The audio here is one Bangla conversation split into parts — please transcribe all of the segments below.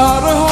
আর হবে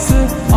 思